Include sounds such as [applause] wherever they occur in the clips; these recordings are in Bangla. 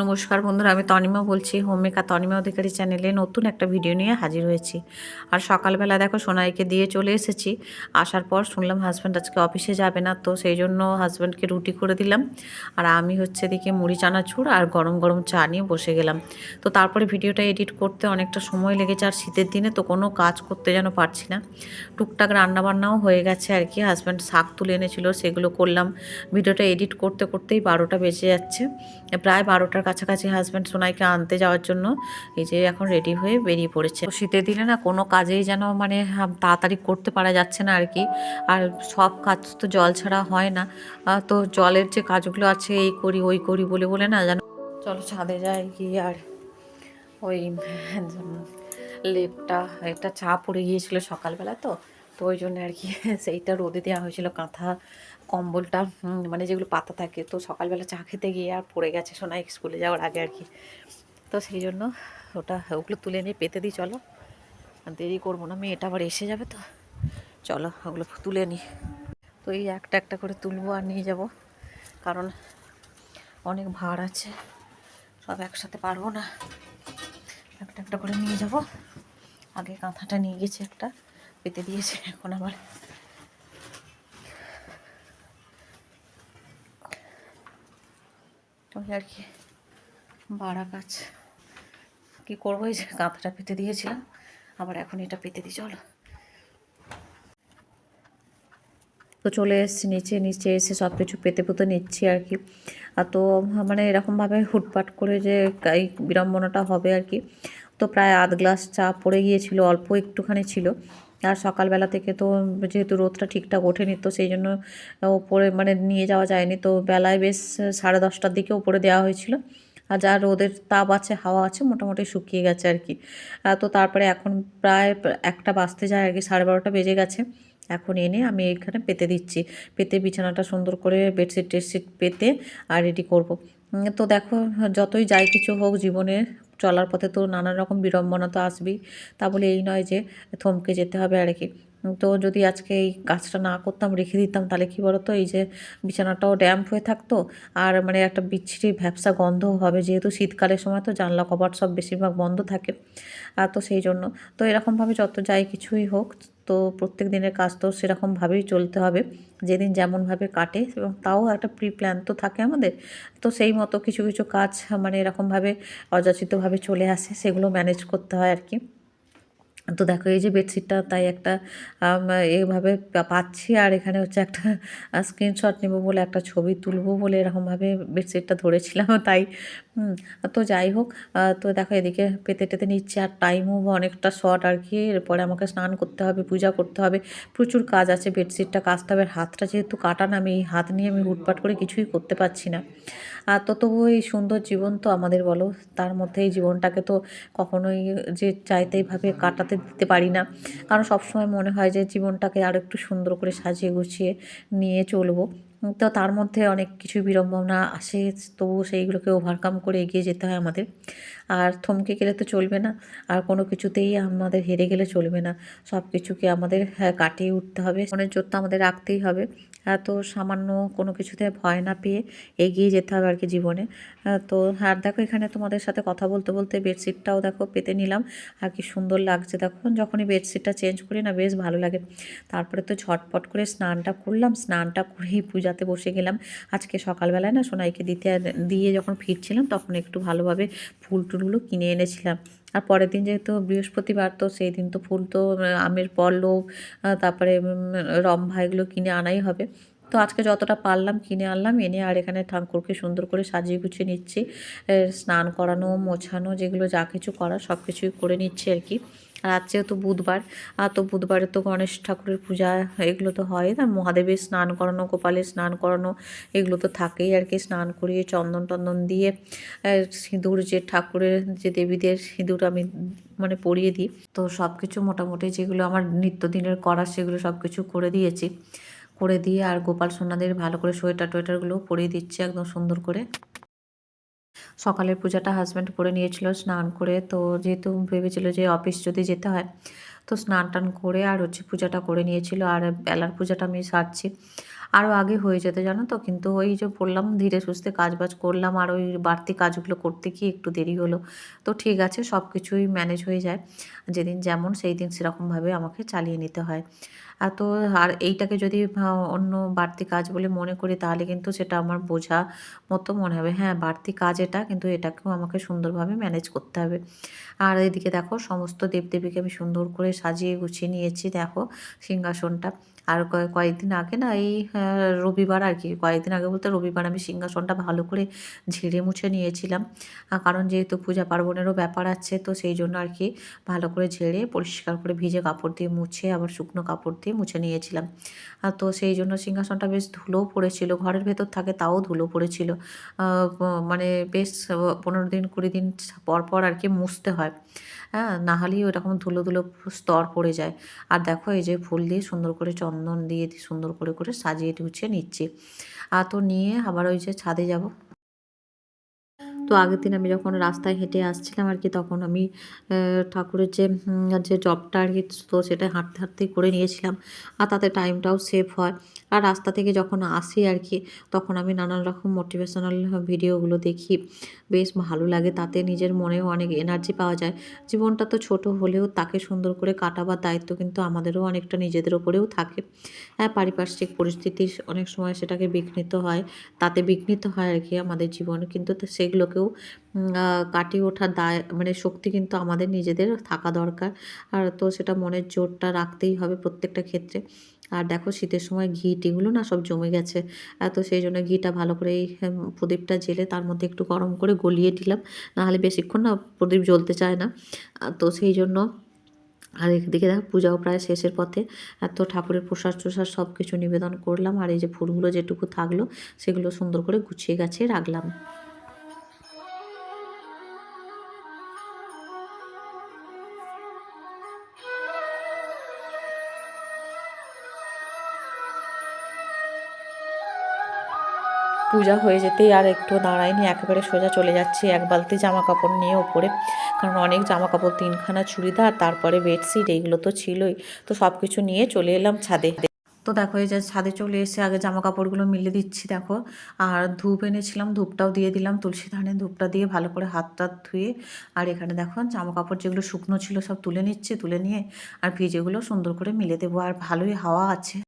নমস্কার বন্ধুরা, আমি তনিমা বলছি হোমমেকার তনিমা অধিকারী চ্যানেলে নতুন একটা ভিডিও নিয়ে হাজির হয়েছি। আর সকালবেলা দেখো সোনাইকে দিয়ে চলে এসেছি, আসার পর শুনলাম হাজব্যান্ড আজকে অফিসে যাবে না, তো সেই জন্য হাজব্যান্ডকে রুটি করে দিলাম। আর আমি হচ্ছে দিকে মুড়ি, চানাচুর আর গরম গরম চা নিয়ে বসে গেলাম। তো তারপরে ভিডিওটা এডিট করতে অনেকটা সময় লেগেছে, আর শীতের দিনে তো কোনো কাজ করতে যেন পারছি না। টুকটাক রান্নাবান্নাও হয়ে গেছে আর কি হাজব্যান্ড শাক তুলে এনেছিল, সেগুলো করলাম। ভিডিওটা এডিট করতে করতেই বারোটা বেজে যাচ্ছে, প্রায় বারোটার কাছাকাছি হাজব্যান্ড সোনাইকে আনতে যাওয়ার জন্য এই যে এখন রেডি হয়ে বেরিয়ে পড়েছে। শীতের দিনে না কোনো কাজেই যেন মানে হাম- তাড়াতাড়ি করতে পারা যাচ্ছে না আর কি। আর সব কাজ তো জল ছাড়া হয় না। তো জলের যে কাজগুলো আছে, এই করি, ওই করি বলে বলে না যেন চলো ছাদে যাই গিয়ে আর ওই লেপটা, একটা চা পড়ে গিয়েছিল সকালবেলা তো। তো ওই জন্য আর কি [laughs] সেইটা রোদে দেওয়া হয়েছিল, কাঁথা কম্বলটা মানে যেগুলো পাতা থাকে। তো সকালবেলা চা খেতে গিয়ে আর পড়ে গেছে সোনাই স্কুলে যাওয়ার আগে আর কি। তো সেই জন্য ওটা, ওগুলো তুলে নিয়ে পেতে দিই, চলো। দেরি করব না, মেয়েটা আবার এসে যাবে তো। চলো, ওগুলো তুলে নিই। তো এই একটা একটা করে তুলবো আর নিয়ে যাব। কারণ অনেক ভার আছে, সব একসাথে পারব না। একটা একটা করে নিয়ে যাব। আগে কাঁথাটা নিয়ে গেছে একটা, পেতে দিয়েছে এখন আবার। ওই আর কি। বাড়া কাজ কী করব? এই যে কাঁথাটা পেতে দিয়েছিলাম। আবার এখন এটা পেতে দিই। চলো। তো চলে এসেছি নিচে। নিচে এসে সব কিছু পেতে পুতে নিচ্ছি আর কি। আর তো মানে এরকমভাবে হুটপাট করে যে এই বিড়ম্বনাটা হবে আর কি। তো প্রায় আধ গ্লাস চা পড়ে গিয়েছিল। অল্প একটুখানি ছিল। আর সকালবেলা থেকে তো যেহেতু রোদটা ঠিকঠাক ওঠেনি, তো সেই জন্য ওপরে মানে নিয়ে যাওয়া যায়নি। তো বেলায় বেশ সাড়ে দশটার দিকে ওপরে দেওয়া হয়েছিল। আর যা রোদের তাপ আছে, হাওয়া আছে, মোটামুটি শুকিয়ে গেছে আর কি। তো তারপরে এখন প্রায় একটা বাজতে যায় আর কি, সাড়ে বারোটা বেজে গেছে। এখন এনে আমি এখানে পেতে দিচ্ছি। পেতে বিছানাটা সুন্দর করে বেডশিট টেডশিট পেতে আর রেডি করব। তো দেখো, যতই যাই কিছু হোক জীবনে চলার পথে তো নানান রকম বিড়ম্বনা তো আসবেই। তা বলে এই নয় যে থমকে যেতে হবে আর কি। তো যদি আজকে এই কাজটা না করতাম, রেখে দিতাম, তাহলে কী বলতো? এই যে বিছানাটাও ড্যাম্প হয়ে থাকতো। আর মানে একটা বিচ্ছিরি ভ্যাবসা গন্ধ হবে, যেহেতু শীতকালের সময় তো জানলা কপাট সব বেশিরভাগ বন্ধ থাকে। আর তো সেই জন্য। তো এরকমভাবে যত যাই কিছুই হোক তো প্রত্যেক দিনের কাজ তো সেরকমভাবেই চলতে হবে। যেদিন যেমনভাবে কাটে এবং তাও একটা প্রি প্ল্যান তো থাকে আমাদের। তো সেই মতো কিছু কিছু কাজ মানে এরকমভাবে অযাচিতভাবে চলে আসে, সেগুলো ম্যানেজ করতে হয় আর কি তো দেখো, এই যে বেডশিটটা, তাই একটা এইভাবে পাচ্ছি। আর এখানে হচ্ছে একটা স্ক্রিনশট নেব বলে একটা ছবি তুলবো বলে এরকমভাবে বেডশিটটা ধরেছিলাম। তাই হুম, তো যাই হোক তো দেখো এদিকে পেতে টেতে নিচ্ছে আর টাইমও অনেকটা শর্ট আর কি। এরপরে আমাকে স্নান করতে হবে পূজা করতে হবে। প্রচুর কাজ আছে বেডশিটটা কাচতে হবে হাতটা যেহেতু কাটা না আমি এই হাত নিয়ে আমি হুটপাট করে কিছুই করতে পারছি না। আর তো তবু এই সুন্দর জীবন তো আমাদের বলো তার মধ্যে এই জীবনটাকে তো কখনোই যে চাইতে এইভাবে কাটাতে দিতে পারি না। কারণ সবসময় মনে হয় যে জীবনটাকে আরও একটু সুন্দর করে সাজিয়ে গুছিয়ে নিয়ে চলবো। তো তার মধ্যে অনেক কিছু বিড়ম্বনা আসে তবু সেইগুলোকে ওভারকাম করে এগিয়ে যেতে হয় আমাদের। আর থমকে গেলে তো চলবে না আর কোনো কিছুতেই আমাদের হেরে গেলে চলবে না। সব কিছুকে আমাদের হ্যাঁ, কাটিয়ে উঠতে হবে। মনের জোর তো আমাদের রাখতেই হবে। এত সামান্য কোনো কিছুতে ভয় না পেয়ে এগিয়ে যেতে হবে আর কি জীবনে। তো আর দেখো এখানে তোমাদের সাথে কথা বলতে বলতে বেডশিটটাও দেখো পেতে নিলাম। আর কি সুন্দর লাগছে দেখো, যখনই বেডশিটটা চেঞ্জ করি না বেশ ভালো লাগে। তারপরে তো ঝটপট করে স্নানটা করলাম, স্নানটা করেই পূজাতে বসে গেলাম। আজকে সকালবেলায় না সোনাইকে দিতে, দিয়ে যখন ফিরছিলাম তখন একটু ভালোভাবে ফুল টুলগুলো কিনে এনেছিলাম। আর পরের দিন যেহেতু বৃহস্পতিবার, তো সেই দিন তো ফুল তো আমের পল্লব তারপরে রম্ভা এগুলো কিনে আনাই হবে। তো আজকে যতটা পারলাম কিনে আনলাম, এনে আর এখানে ঠাকুরকে সুন্দর করে সাজিয়ে গুছিয়ে নিচ্ছি। স্নান করানো, মোছানো, যেগুলো যা কিছু করা সব কিছুই করে নিচ্ছি আর কি। আজ যেহেতু বুধবার, আর তো বুধবারে তো গণেশ ঠাকুরের পূজা, এগুলো তো হয়। না মহাদেবের স্নান করানো, গোপালের স্নান করানো, এগুলো তো থাকেই আর কি। স্নান করিয়ে চন্দন টন্দন দিয়ে সিঁদুর যে ঠাকুরের, যে দেবীদের সিঁদুর আমি মানে পরিয়ে দিই। তো সব কিছু মোটামুটি যেগুলো আমার নিত্যদিনের করা, সেগুলো সব কিছু করে দিয়েছি। করে দিয়ে আর গোপাল সোনাদের ভালো করে সোয়েটার টোয়েটারগুলো পরিয়ে দিচ্ছে একদম সুন্দর করে। সকালের পূজাটা হাজব্যান্ড করে নিয়েছিল, স্নান করে। তো যেহেতু ভেবেছিল যে অফিস যদি যেতে হয়, তো স্নান টান করে আর হচ্ছে পূজাটা করে নিয়েছিল। আর বেলার পূজাটা আমি সারছি। আরও আগে হয়ে যেত, জানো তো? কিন্তু ওই যে বললাম, ধীরে সুস্থে কাজ বাজ করলাম আর ওই বাড়তি কাজগুলো করতে গিয়ে একটু দেরি হলো। তো ঠিক আছে সব কিছুই ম্যানেজ হয়ে যায়। যেদিন যেমন সেই দিন সেরকমভাবে আমাকে চালিয়ে নিতে হয়। আর তো আর এইটাকে যদি অন্য বাড়তি কাজ বলে মনে করি, তাহলে কিন্তু সেটা আমার বোঝা মতো মনে হবে। হ্যাঁ বাড়তি কাজ এটা, কিন্তু এটাকেও আমাকে সুন্দরভাবে ম্যানেজ করতে হবে। আর এদিকে দেখো, সমস্ত দেবদেবীকে আমি সুন্দর করে সাজিয়ে গুছিয়ে নিয়েছি, দেখো সিংহাসনটা। আর কয়েকদিন আগে না এই রবিবার আর কি, কয়েকদিন আগে বলতে রবিবার আমি সিংহাসনটা ভালো করে ঝেড়ে মুছে নিয়েছিলাম। কারণ যেহেতু পূজা পার্বণেরও ব্যাপার আছে, তো সেই জন্য আর কি ভালো করে ঝেড়ে পরিষ্কার করে ভিজে কাপড় দিয়ে মুছে, আবার শুকনো কাপড় দিয়ে মুছে নিয়েছিলাম। তো সেই জন্য সিংহাসনটা বেশ ধুলো পড়েছিল, ঘরের ভেতর থাকে তাও ধুলো পড়েছিল। মানে বেশ পনেরো দিন কুড়ি দিন পর পর আর কি মুছতে হয়। হ্যাঁ না হলেই ওরকম ধুলো ধুলো স্তর পড়ে যায়। আর দেখো এই যে ফুল দিয়ে সুন্দর করে চন্দন দিয়ে সুন্দর করে করে সাজিয়ে গুছিয়ে নিচ্ছি। আর তো নিয়ে আবার ওই যে ছাদে যাব। তো আগের দিন আমি যখন রাস্তায় হেঁটে আসছিলাম আর কি, তখন আমি ঠাকুরের যে যে জবটা আর কি, তো সেটা হাঁটতে হাঁটতেই করে নিয়েছিলাম। আর তাতে টাইমটাও সেভ হয়। আর রাস্তা থেকে যখন আসি আর কি, তখন আমি নানান রকম মোটিভেশনাল ভিডিওগুলো দেখি। বেশ ভালো লাগে, তাতে নিজের মনেও অনেক এনার্জি পাওয়া যায়। জীবনটা তো ছোট হলেও তাকে সুন্দর করে কাটাবার দায়িত্ব কিন্তু আমাদেরও অনেকটা নিজেদের ওপরেও থাকে। হ্যাঁ পারিপার্শ্বিক পরিস্থিতি অনেক সময় সেটাকে বিঘ্নিত হয়, তাতে বিঘ্নিত হয় আর কি আমাদের জীবনে। কিন্তু সেগুলোকেও কাটিয়ে ওঠার দায় মানে শক্তি কিন্তু আমাদের নিজেদের থাকা দরকার। আর তো সেটা মনের জোরটা রাখতেই হবে প্রত্যেকটা ক্ষেত্রে। আর দেখো শীতের সময় ঘি টিগুলো না সব জমে গেছে। তো সেই জন্য ঘিটা ভালো করে এই প্রদীপটা জেলে তার মধ্যে একটু গরম করে গলিয়ে দিলাম। নাহলে বেশিক্ষণ না প্রদীপ জ্বলতে চায় না। তো সেই জন্য, আর একদিকে দেখো পূজাও প্রায় শেষের পথে। এত ঠাকুরের প্রসাদ টসাদ সব কিছু নিবেদন করলাম। আর এই যে ফুলগুলো যেটুকু থাকল, সেগুলো সুন্দর করে গুছিয়ে গাছিয়ে রাখলাম। পূজা হয়ে যেতেই আর একটু দাঁড়ায়নি, একেবারে সোজা চলে যাচ্ছি এক বালতি জামা কাপড় নিয়ে ওপরে। কারণ অনেক জামা কাপড় তিনখানা চুড়িদার, তারপরে বেডশিট এইগুলো তো ছিলই। তো সব কিছু নিয়ে চলে এলাম ছাদে। তো দেখো এই যে ছাদে চলে এসে আগে জামা কাপড়গুলো মিলে দিচ্ছি, দেখো। আর ধূপ এনেছিলাম, ধূপটাও দিয়ে দিলাম, তুলসী ধানে ধূপটা দিয়ে ভালো করে হাত টাত ধুয়ে। আর এখানে দেখো জামা কাপড় যেগুলো শুকনো ছিল সব তুলে নিচ্ছে, তুলে নিয়ে আর ভিজেগুলো সুন্দর করে মিলে দেবো। আর ভালোই হাওয়া আছে।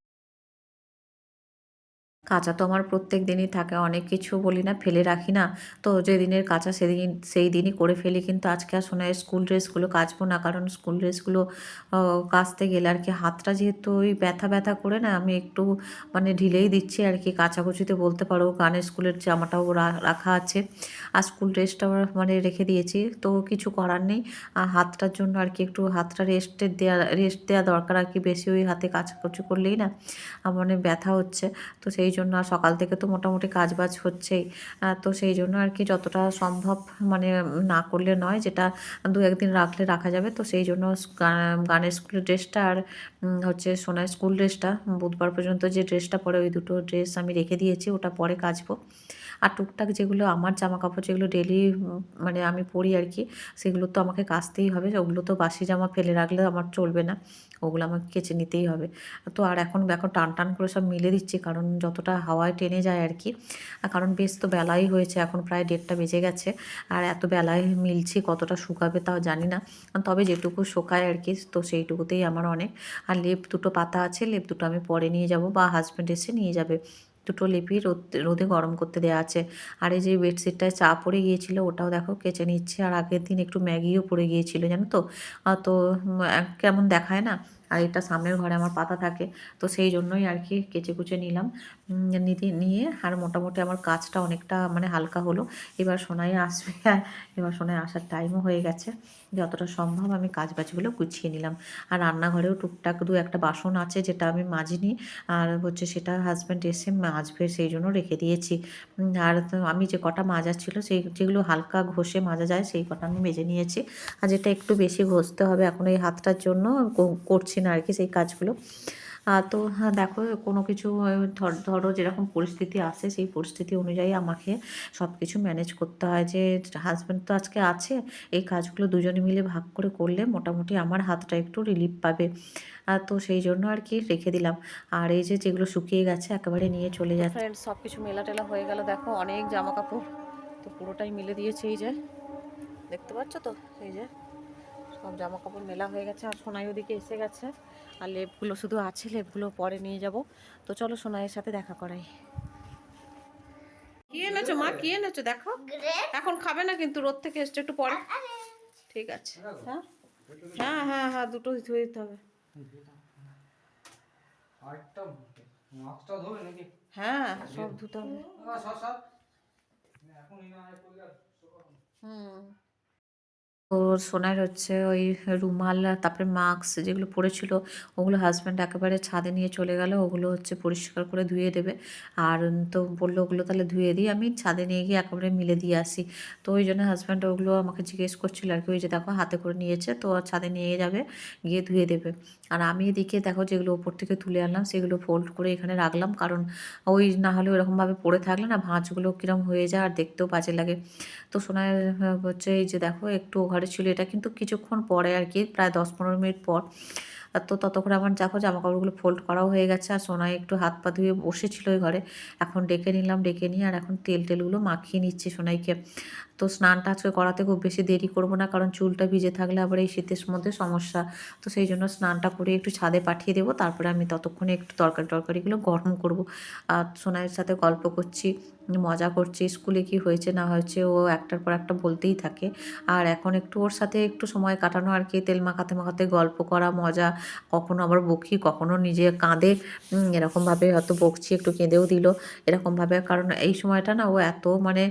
কাঁচা তো আমার প্রত্যেক দিনই থাকে, অনেক কিছু বলি না, ফেলে রাখি না। তো যেদিনের কাঁচা সেদিন, সেই দিনই করে ফেলি, কিন্তু আজকে আর শোনা স্কুল ড্রেসগুলো কাচবো না, কারণ স্কুল ড্রেসগুলো কাচতে গেলে আর কি হাতটা যেহেতু ওই ব্যথা ব্যথা করে না, আমি একটু মানে ঢিলেই দিচ্ছি আর কি, কাচাকুচিতে বলতে পারো গানের স্কুলের জামাটাও রাখা আছে। আর স্কুল ড্রেসটাও মানে রেখে দিয়েছি, তো কিছু করার নেই। আর হাতটার জন্য আর কি একটু হাতটা রেস্টের দেওয়া রেস্ট দেওয়া দরকার আর কি, বেশি ওই হাতে কাচাকুচি করলেই না মানে ব্যথা হচ্ছে। তো সেই জন্য আর সকাল থেকে তো মোটামুটি কাজ বাজ হচ্ছেই তো সেই জন্য আর কি যতটা সম্ভব মানে না করলে নয়, যেটা দু একদিন রাখলে রাখা যাবে। তো সেই জন্য গানের স্কুলের ড্রেসটা আর হচ্ছে সোনার স্কুল ড্রেসটা, বুধবার পর্যন্ত যে ড্রেসটা পরে ওই দুটো ড্রেস আমি রেখে দিয়েছি, ওটা পরে কাচবো। আর টুকটাক যেগুলো আমার জামা কাপড় যেগুলো ডেলি মানে আমি পরি আর কি, সেগুলো তো আমাকে কাচতেই হবে। ওগুলো তো বাসি জামা ফেলে রাখলে আমার চলবে না, ওগুলো আমাকে কেচে নিতেই হবে। তো আর এখন এখন টান টান করে সব মিলে দিচ্ছি, কারণ যতটা হাওয়ায় টেনে যায় আর কি কারণ বেশ তো বেলাই হয়েছে, এখন প্রায় দেড়টা বেজে গেছে, আর এত বেলায় মিলছি কতটা শুকাবে তাও জানি না। তবে যেটুকু শোকায় আর কি, তো সেইটুকুতেই আমার অনেক। আর লেপ দুটো পাতা আছে, লেপ দুটো আমি পরে নিয়ে যাব, বা হাজব্যান্ড এসে নিয়ে যাবে। দুটো লেপি রোদ গরম করতে দেওয়া আছে। আর এই যে বেডশিটটায় চা পড়ে গিয়েছিল, ওটাও দেখো কেচে নিচ্ছে। আর আগের দিন একটু ম্যাগিও পড়ে গিয়েছিল, জানো তো? তো কেমন দেখায় না? আর এটা সামনের ঘরে আমার পাতা থাকে, তো সেই জন্যই আর কি কেচে কুচে নিলাম। নিতে, নিয়ে আর মোটামুটি আমার কাজটা অনেকটা মানে হালকা হলো। এবার সোনাই আসবে এবার সোনাই আসার টাইমও হয়ে গেছে। যতটা সম্ভব আমি কাজ বাজগুলো গুছিয়ে নিলাম। আর রান্নাঘরেও টুকটাক দু একটা বাসন আছে যেটা আমি মাজিনি। আর হচ্ছে সেটা হাজব্যান্ড এসে মাজবে সেই জন্য রেখে দিয়েছি। আর আমি যে কটা মাজা ছিল সেই যেগুলো হালকা ঘষে মাজা যায় সেই কটা আমি মেজে নিয়েছি। আর যেটা একটু বেশি ঘষতে হবে এখন এই হাতটার জন্য করছি না আর কি সেই কাজগুলো। তো হ্যাঁ দেখো কোনো কিছু ধর- ধরো যেরকম পরিস্থিতি আসে সেই পরিস্থিতি অনুযায়ী আমাকে সব কিছু ম্যানেজ করতে হয় যে হাজব্যান্ড তো আজকে আছে এই কাজগুলো দুজনে মিলে ভাগ করে করলে মোটামুটি আমার হাতটা একটু রিলিফ পাবে। আর তো সেই জন্য আর কি রেখে দিলাম। আর এই যে যেগুলো শুকিয়ে গেছে একেবারে নিয়ে চলে যাচ্ছে। সব কিছু মেলা টেলা হয়ে গেল। দেখো অনেক জামা কাপড় তো পুরোটাই মিলে দিয়েছে এই যে। দেখতে পাচ্ছ তো? এই যে সব জামা কাপড় মেলা হয়ে গেছে আর সোনাই ওদিকে এসে গেছে। আর লেপগুলো শুধু আছে লেপগুলো পরে নিয়ে যাব। তো চলো সোনাইয়ের সাথে দেখা করাই। কি এনেছো মা? কি এনেছো? দেখো। এখন খাবে না কিন্তু রোদ থেকে এসছে একটু পরে। ঠিক আছে। হ্যাঁ হ্যাঁ? হ্যাঁ হ্যাঁ দুটো ধুয়ে দিতে হবে। হ্যাঁ সব ধুতে হবে। আর হুম। তো সোনার হচ্ছে ওই রুমাল, তারপরে মাস্ক যেগুলো পরেছিল ওগুলো হাজব্যান্ড একেবারে ছাদে নিয়ে চলে গেল, ওগুলো হচ্ছে পরিষ্কার করে ধুয়ে দেবে। আর তো বলল ওগুলো তাহলে ধুয়ে দিই, আমি ছাদে নিয়ে গিয়ে একেবারে মিলে দিয়ে আসি। তো ওই জন্য হাজব্যান্ড ওগুলো আমাকে জিজ্ঞেস করছিল আর কি, ওই যে দেখো হাতে করে নিয়েছে, তো ছাদে নিয়ে যাবে, গিয়ে ধুয়ে দেবে। আর আমি এদিকে দেখো যেগুলো ওপর থেকে তুলে আনলাম, সেগুলো ফোল্ড করে এখানে রাখলাম, কারণ ওই না হলে ওরকমভাবে পড়ে থাকলে না, ভাঁজগুলো কিরম হয়ে যায় আর দেখতেও বাজে লাগে। তো সোনার, হচ্ছে এই যে দেখো একটু ঘরে ছিল এটা কিন্তু কিছুক্ষণ পরে আর কি প্রায় দশ পনেরো মিনিট পর। আর তো ততক্ষণে আমার দেখো জামা কাপড়গুলো ফোল্ড করাও হয়ে গেছে। আর সোনাই একটু হাত পা ধুয়ে বসেছিল ওই ঘরে। এখন ডেকে নিলাম, ডেকে নিয়ে আর এখন তেল টেলগুলো মাখিয়ে নিচ্ছি সোনাইকে। তো স্নানটা আজকে করাতে খুব বেশি দেরি করব না, কারণ চুলটা ভিজে থাকলে আবার এই শীতের মধ্যে সমস্যা। তো সেই জন্য স্নানটা করে একটু ছাদে পাঠিয়ে দেবো। তারপরে আমি ততক্ষণে একটু তরকারি টরকারিগুলো গরম করব। আর সোনাইয়ের সাথে গল্প করছি, মজা করছি। স্কুলে কি হয়েছে না হয়েছে ও একটার পর একটা বলতেই থাকে। আর এখন একটু ওর সাথে একটু সময় কাটানো আর কি, তেল মাখাতে মাখাতে গল্প করা, মজা কখনো আবার বকি, কখনো নিজে কাঁদে এরকমভাবে হয়তো বকছি, একটু কেঁদেও দিল এরকমভাবে। কারণ এই সময়টা না ও এত মানে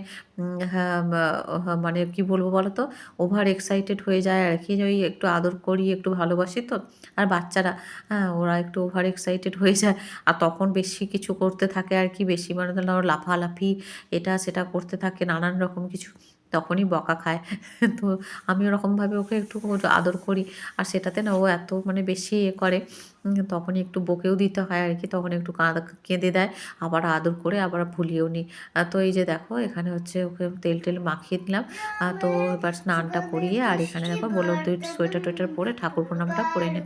মানে কি বলব বলো তো ওভার এক্সাইটেড হয়ে যায় আর কি ওই একটু আদর করি, একটু ভালোবাসি তো। আর বাচ্চারা হ্যাঁ ওরা একটু ওভার এক্সাইটেড হয়ে যায়। আর তখন বেশি কিছু করতে থাকে আর কি, বেশি মানে ধরো লাফালাফি, এটা সেটা করতে থাকে, নানান রকম কিছু। তখনই বকা খায়। [laughs] তো আমি ওরকমভাবে ওকে একটু আদর করি। আর সেটাতে না ও এত মানে বেশি এ করে। উম, তখনই একটু বকেও দিতে হয় আর কি, তখন একটু কাঁদা কেঁদে দেয়, আবার আদর করে আবার ভুলিয়েও নিই। তো এই যে দেখো, এখানে হচ্ছে ওকে তেল টেল মাখিয়ে দিলাম। তো এবার স্নানটা করিয়ে আর এখানে দেখো বলো তুই সোয়েটার টোয়েটার পরে ঠাকুর প্রণামটা করে নে।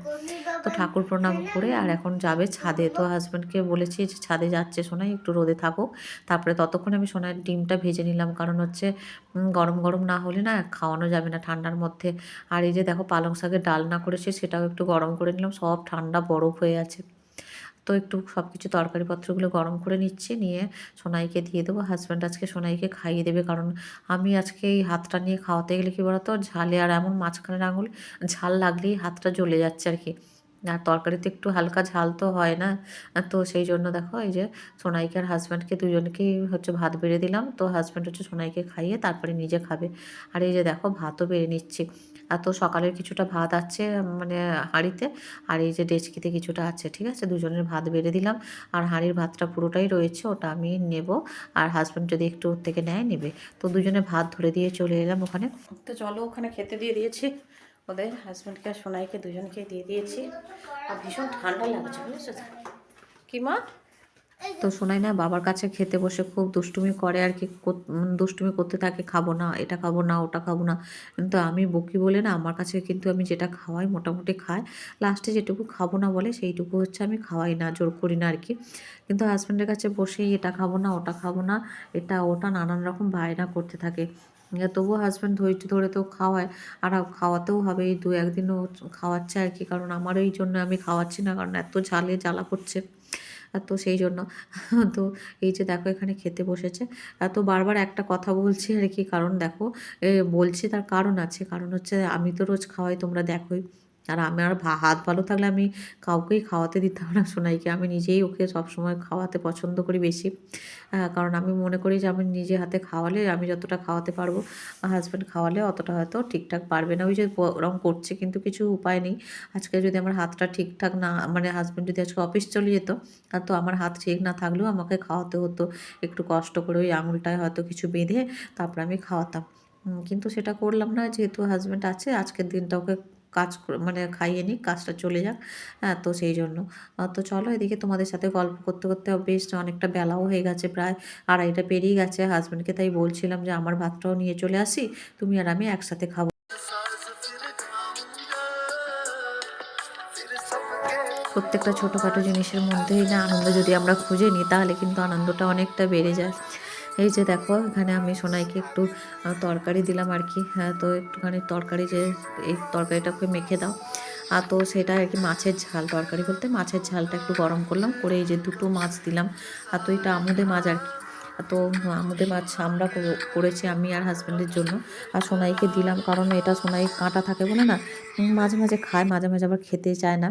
তো ঠাকুর প্রণাম করে আর এখন যাবে ছাদে। তো হাজব্যান্ডকে বলেছি যে ছাদে যাচ্ছে সোনাই, একটু রোদে থাকুক। তারপরে ততক্ষণ আমি সোনার ডিমটা ভেজে নিলাম, কারণ হচ্ছে গরম গরম না হলে না খাওয়ানো যাবে না ঠান্ডার মধ্যে। আর এই যে দেখো পালং শাকের ডালনা করেছি, সেটাও একটু গরম করে নিলাম, সব ঠান্ডা বরফ হয়ে আছে। তো একটু সব কিছু তরকারিপত্রগুলো গরম করে নিচ্ছি, নিয়ে সোনাইকে দিয়ে দেবো। হাজব্যান্ড আজকে সোনাইকে খাইয়ে দেবে, কারণ আমি আজকে এই হাতটা নিয়ে খাওয়াতে গেলে কি বলতো, ঝালে আর এমন মাঝখানের আঙুল, ঝাল লাগলেই হাতটা জ্বলে যাচ্ছে আর কি। আর তরকারিতে একটু হালকা ঝাল তো হয় না। তো সেই জন্য দেখো, এই যে সোনাইকে আর হাজব্যান্ডকে দুজনকেই হচ্ছে ভাত বেড়ে দিলাম। তো হাজব্যান্ড হচ্ছে সোনাইকে খাইয়ে তারপরে নিজে খাবে। আর এই যে দেখো, ভাতও বেড়ে নিচ্ছি। আর তো সকালের কিছুটা ভাত আছে মানে হাঁড়িতে। আর এই যে ডেচকিতে কিছুটা আছে, ঠিক আছে? দুজনের ভাত বেড়ে দিলাম। আর হাঁড়ির ভাতটা পুরোটাই রয়েছে, ওটা আমি নেব। আর হাজব্যান্ড যদি একটু ওর থেকে নেয়, নেবে। তো দুজনে ভাত ধরে দিয়ে চলে এলাম ওখানে। তো চলো ওখানে খেতে দিয়ে দিয়েছি। ওদের হাজব্যান্ডকে আর সোনাইকে দুজনকে দিয়ে দিয়েছি। আর ভীষণ ঠান্ডা লাগছে, বুঝেছ? কি মা? তো শোনাই না, বাবার কাছে খেতে বসে খুব দুষ্টুমি করে আর কি দুষ্টুমি করতে থাকে, খাব না, এটা খাব না, ওটা খাব না। কিন্তু আমি বকি বলে না, আমার কাছে কিন্তু আমি যেটা খাওয়াই মোটামুটি খায় লাস্টে যেটুকু খাব না বলে, সেইটুকু হচ্ছে আমি খাওয়াই না, জোর করি না আর কি। কিন্তু হাজব্যান্ডের কাছে বসেই এটা খাব না, ওটা খাব না, এটা, ওটা নানান রকম বায়না করতে থাকে। তবুও হাজব্যান্ড ধৈর্য ধরে তো খাওয়ায়, আর খাওয়াতেও হবে, এই দু একদিনও খাওয়াচ্ছে আর কি, কারণ আমার এই জন্য আমি খাওয়াচ্ছি না, কারণ এত ঝালে, জ্বালা করছে। তো সেই জন্য। তো এই যে দেখো এখানে খেতে বসেছে। তো বারবার একটা কথা বলছি আর কি, কারণ দেখো বলছি তার কারণ আছে। কারণ হচ্ছে আমি তো রোজ খাওয়াই, তোমরা দেখোই। আর আমার হাত ভালো থাকলে আমি কাউকেই খাওয়াতে দিতাম না সোনাইকে। আমি নিজেই ওকে সবসময় খাওয়াতে পছন্দ করি বেশি। কারণ আমি মনে করি যে আমি নিজে হাতে খাওয়ালে আমি যতটা খাওয়াতে পারব হাজব্যান্ড খাওয়ালে অতটা হয়তো ঠিকঠাক পারবে না। ওই যে ওরকম করছে কিন্তু কিছু উপায় নেই। আজকে যদি আমার হাতটা ঠিকঠাক না মানে হাজব্যান্ড যদি আজকে অফিস চলে যেত, আর তো আমার হাত ঠিক না থাকলেও আমাকে খাওয়াতে হতো। একটু কষ্ট করে ওই আঙুলটায় হয়তো কিছু বেঁধে তারপর আমি খাওয়াতাম। কিন্তু সেটা করলাম না। যেহেতু হাজব্যান্ড আছে, আজকের দিনটা ওকে কাজ মানে খাইয়ে নিই কাজটা চলে যাক হ্যাঁ তো সেই জন্য। তো চলো এদিকে তোমাদের সাথে গল্প করতে করতে বেশ অনেকটা বেলাও হয়ে গেছে, প্রায় আড়াইটা পেরিয়ে গেছে। হাজব্যান্ডকে তাই বলছিলাম যে, আমার ভাতটাও নিয়ে চলে আসি, তুমি আর আমি একসাথে খাব। প্রত্যেকটা ছোটোখাটো জিনিসের মধ্যেই না আনন্দ যদি আমরা খুঁজে নিই, তাহলে কিন্তু আনন্দটা অনেকটা বেড়ে যায়। এই যে দেখো, এখানে আমি সোনাইকে একটু তরকারি দিলাম আর কি। হ্যাঁ তো একটুখানি তরকারি যে, এই তরকারিটাকে মেখে দাও। আর তো সেটা আর কি মাছের ঝাল, তরকারি বলতে মাছের ঝালটা একটু গরম করলাম, করে এই যে দুটো মাছ দিলাম। আর তো এটা আমুদে মাছ আর কি। তো আমুদে মাছ আমরা করেছি আমি আর হাজব্যান্ডের জন্য। আর সোনাইকে দিলাম, কারণ এটা সোনাই কাঁটা থাকে বলে না, মাঝে মাঝে খায়, মাঝে মাঝে আবার খেতে চায় না।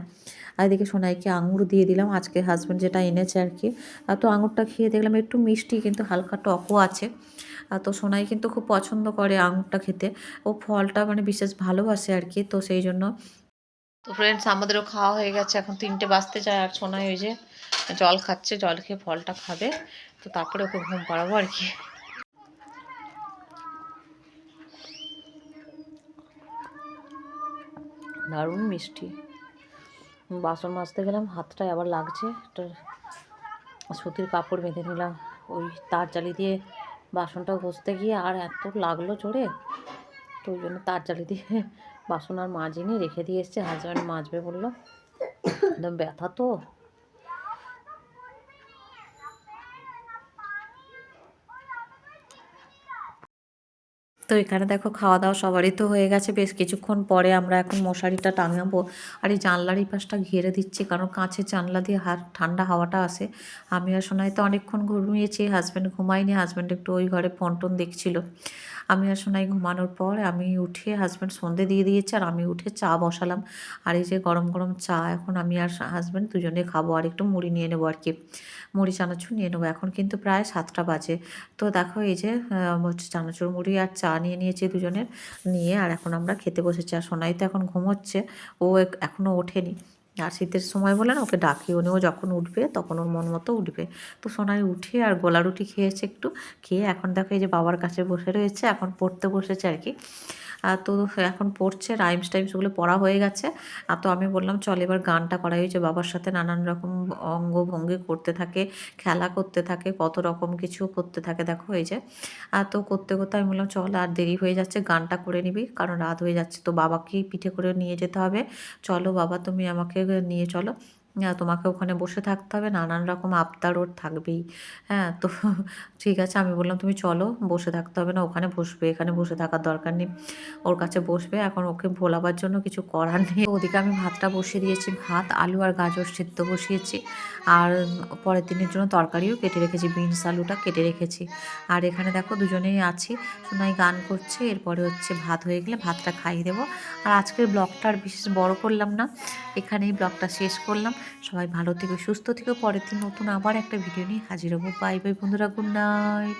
আর এদিকে সোনাইকে আঙুর দিয়ে দিলাম। আজকে হাজব্যান্ড যেটা এনেছে আর কি। তো আঙুরটা খেয়ে দেখলাম একটু মিষ্টি, কিন্তু হালকা টকও আছে। তো সোনাই কিন্তু খুব পছন্দ করে আঙুরটা খেতে। ও ফলটা মানে বিশেষ ভালোবাসে আর কি, তো সেই জন্য। তো ফ্রেন্ডস আমাদেরও খাওয়া হয়ে গেছে। এখন তিনটে বাজতে যায় আর সোনাই ওই যে জল খাচ্ছে, জল খেয়ে ফলটা খাবে। তো তারপরে ওকে ঘুম পাড়াবো আর কি। দারুণ মিষ্টি। বাসন মাজতে গেলাম হাতটায় আবার লাগছে। একটা সুতির কাপড় বেঁধে নিলাম। ওই তার জালি দিয়ে বাসনটা ঘষতে গিয়ে আর এত লাগল চড়ে তো ওই জন্য তার জালি দিয়ে বাসন আর মাজিনি, রেখে দিয়ে এসছে। হাজব্যান্ড মাজবে বলল, একদম ব্যথা তো। তো এখানে দেখো খাওয়া দাওয়া সবারই তো হয়ে গেছে। বেশ কিছুক্ষণ পরে আমরা এখন মশারিটা টাঙাবো। আর এই জানলার এই পাশটা ঘিরে দিচ্ছি, কারণ কাঁচের জানলা দিয়ে হার, ঠান্ডা হাওয়াটা আসে। আমি আর সোনাই তো অনেকক্ষণ ঘুমিয়েছি হাজব্যান্ড ঘুমাইনি হাজব্যান্ড একটু ওই ঘরে পন্টন দেখছিল। আমি আর সোনাই ঘুমানোর পর আমি উঠে হাজব্যান্ড সন্ধে দিয়ে দিয়েছে আর আমি উঠে চা বসালাম। আর এই যে গরম গরম চা, এখন আমি আর হাজব্যান্ড দুজনে খাব আর একটু মুড়ি নিয়ে নেব আর কি। মুড়ি, চানাচুর নিয়ে নেব। এখন কিন্তু প্রায় সাতটা বাজে। তো দেখো এই যে চানাচুর, মুড়ি আর চা নিয়ে নিয়েছি দুজনের। নিয়ে আর এখন আমরা খেতে বসেছি। আর সোনাই তো এখন ঘুমোচ্ছে। ও এক- এখনও ওঠেনি। আর শীতের সময় বলে না, ওকে ডাকি উনিও যখন উঠবে তখন ওর মন মতো উঠবে। তো সোনাই উঠে আর গোলা রুটি খেয়েছে একটু, খেয়ে এখন দেখো এই যে বাবার কাছে বসে রয়েছে, এখন পড়তে বসেছে আর কি। তো এখন পড়ছে রাইমস টাইমসগুলো পড়া হয়ে গেছে। আর তো আমি বললাম, চল এবার গানটা করা হয়েছে বাবার সাথে নানান রকম অঙ্গভঙ্গি করতে থাকে, খেলা করতে থাকে, কত রকম কিছু করতে থাকে, দেখো এই যে। আর তো করতে করতে আমি বললাম, চল আর দেরি হয়ে যাচ্ছে, গানটা করে নিবি, কারণ রাত হয়ে যাচ্ছে। তো বাবাকেই পিঠে করে নিয়ে যেতে হবে। চলো বাবা, তুমি আমাকে নিয়ে চলো। তোমাকে ওখানে বসে থাকতে হবে, নানান রকম আবদার ওর থাকবেই। হ্যাঁ তো [laughs] ঠিক আছে, আমি বললাম, তুমি চলো, বসে থাকতে হবে না, ওখানে বসবে, এখানে বসে থাকার দরকার নেই, ওর কাছে বসবে, এখন ওকে ভোলাবার জন্য কিছু করার নেই। ওদিকে আমি ভাতটা বসিয়ে দিয়েছি, ভাত, আলু আর গাজর সেদ্ধ বসিয়েছি, আর পরের দিনের জন্য তরকারিও কেটে রেখেছি, বিনস আলুটা কেটে রেখেছি। আর এখানে দেখো, দুজনেই আছি, সোনাই গান করছে, এরপরে হচ্ছে ভাত হয়ে গেলে ভাতটা খাইয়ে দেবো। আর আজকের ব্লগটা আর বিশেষ বড় করলাম না, এখানেই ব্লগটা শেষ করলাম। সবাই ভালো থেকো, সুস্থ থেকো। পরের দিন নতুন আবার একটা ভিডিও নিয়ে হাজির হব। বাই বাই বন্ধুরা গুড নাইট